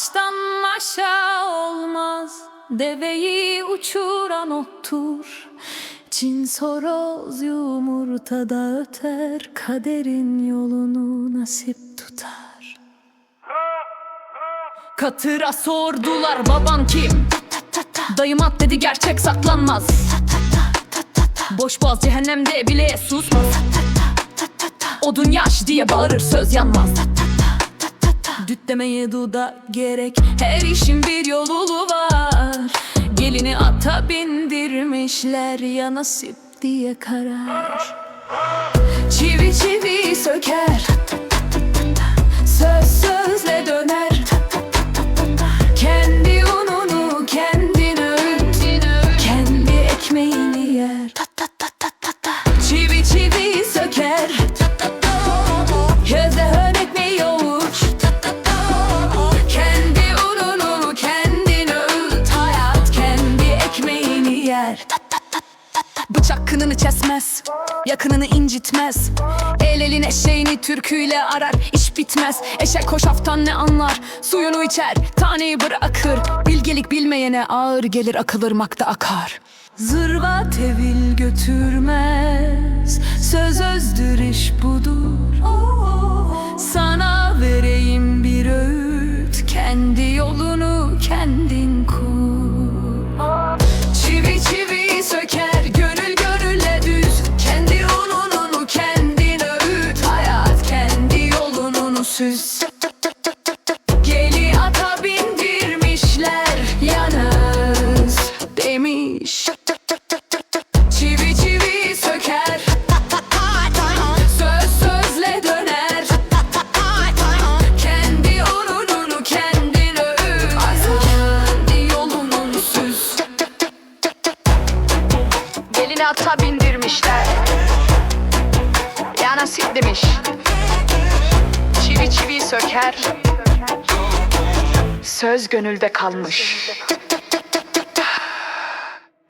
Ağaçtan aşağı olmaz. Deveyi uçuran ottur. Çin soroz yumurtada öter. Kaderin yolunu nasip tutar. Katıra sordular baban kim? Dayım at dedi gerçek saklanmaz. Boş boğaz cehennemde bile susmaz. Odun yaş diye bağırır söz yanmaz Düt demeye duda gerek. Her işin bir yolu var. Gelini ata bindirmişler Ya nasip diye karar. Çivi çivi Bıçak kınını kesmez Yakınını incitmez. El elin eşeğini türküyle arar iş bitmez. Eşek hoşaftan ne anlar? Suyunu içer taneyi bırakır. Bilgelik bilmeyene ağır gelir Akıl ırmakta akar. Zırva tevil götürmez yolununu süz Geli ata bindirmişler Yalnız demiş. Çivi çivi söker. Söz sözle döner. Kendi unununu kendin öğüt Kendi yolunun süz. Gelini ata bindirmişler. Ya nasip demiş söker Söz gönülde kalmış